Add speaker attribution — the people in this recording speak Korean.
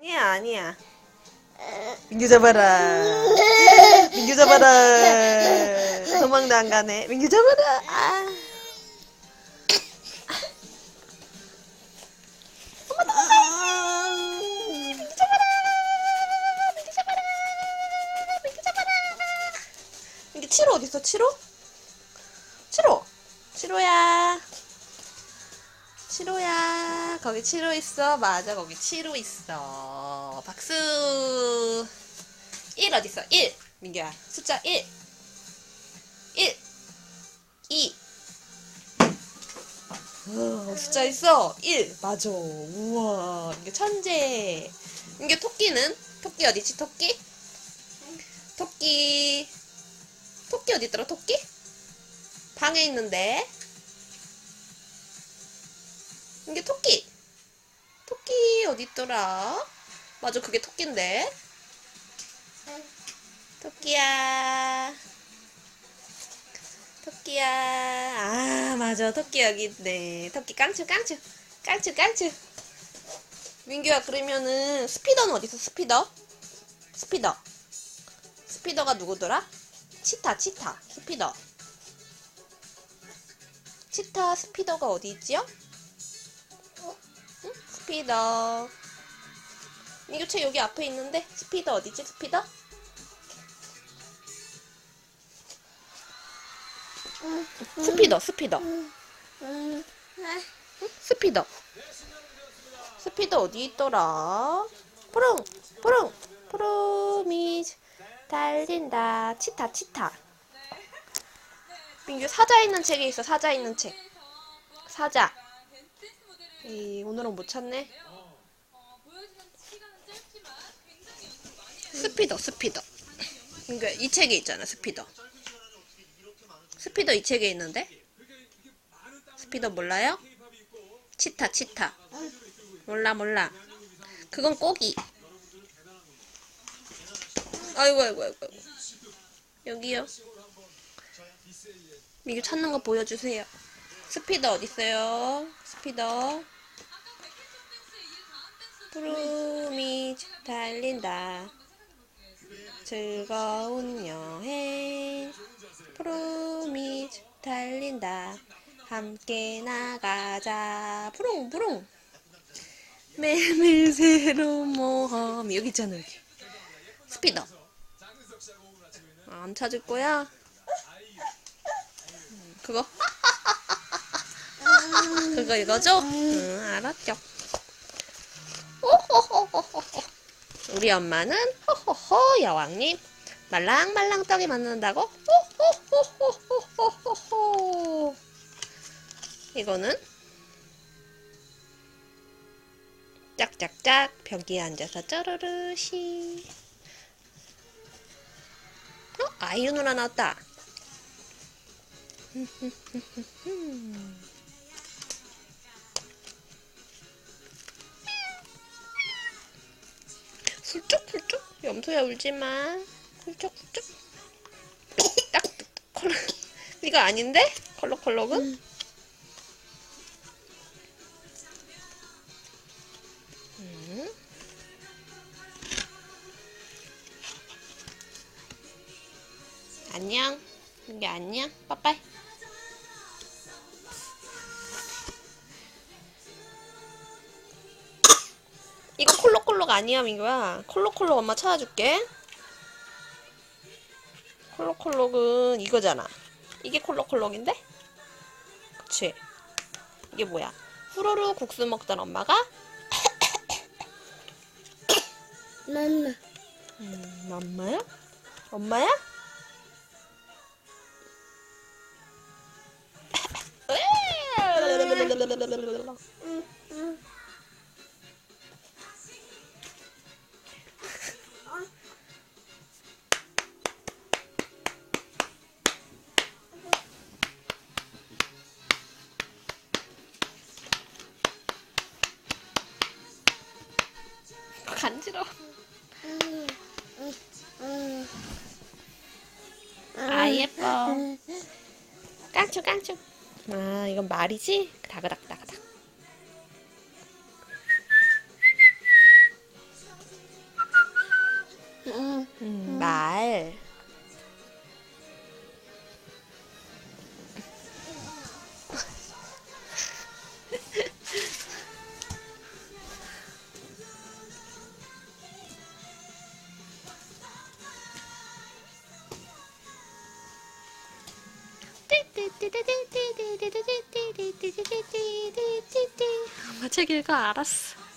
Speaker 1: 아니야 아니야. 민규 잡아라. 민규 잡아라. 도망도 안 가네. 민규 잡아라. 아. 치로 어딨어? 치로? 치로 치로야 치로야. 거기 치로 있어. 맞아 거기 치로 있어. 박수. 1 어딨어? 1 민규야 숫자 1 1 2 어, 숫자 있어. 1 맞아. 우와. 민규 천재. 민규 토끼는? 토끼 어디지 토끼? 토끼. 토끼 어디 있더라 토끼? 방에 있는데 이게 토끼. 토끼 어디 있더라? 맞아, 그게 토끼인데. 토끼야. 토끼야. 아, 맞아. 토끼 여기 있네. 토끼 깡추, 깡추. 깡추, 깡추. 민규야, 그러면은 스피더는 어디 있어? 스피더? 스피더. 스피더가 누구더라? 치타, 치타. 스피더. 치타, 스피더가 어디 있지요? 응? 스피더. 이거 책 여기 앞에 있는데 스피더 어디지? 스피더? 스피더, 스피더. 응? 스피더. 스피더 어디 있더라? 푸릉, 푸릉, 푸르미 달린다. 치타, 치타. 민규 사자 있는 책에 있어. 사자 있는 책. 사자. 이 오늘은 못 찾네. 스피더, 스피더. 그러니까 이 책에 있잖아, 스피더. 스피더 이 책에 있는데? 스피더 몰라요? 치타, 치타. 몰라, 몰라. 그건 꼬기. 아이고, 아이고, 아이고. 여기요. 미규 찾는 거 보여주세요. 스피더 어딨어요? 스피더. 구름이 달린다. 즐거운 여행. 푸름이 달린다. 함께 나가자. 푸릉, 푸릉. 매일 새로운 모험. 여기 있잖아, 여기. 스피더. 아, 안 찾을 거야? 음, 그거? 그거 이거죠? 응, 알았죠. 호호호호호호. 우리 엄마는 호호호 여왕님 말랑말랑 떡이 만든다고? 호호호호호호호. 이거는 짝짝짝 벽에 앉아서 쩌르르시. 어? 아이유 누나 나왔다. 염소야 울지마. 훌쩍훌쩍. 딱 컬러. 이거 아닌데? 컬러컬러은? 음. 안녕. 이게 안녕. 빠빠이. 이거 콜 록콜록 아니야 민규야. 콜록콜록 엄마 찾아줄게. 콜록콜록은 이거잖아. 이게 콜록콜록인데? 그치? 이게 뭐야? 후루루 국수 먹던 엄마가?
Speaker 2: 맘마.
Speaker 1: 음, 엄마야? 엄마야? 아 예뻐. 깡충 깡충. 아 이건 말이지? 다그닥 엄마 책 읽어 알았어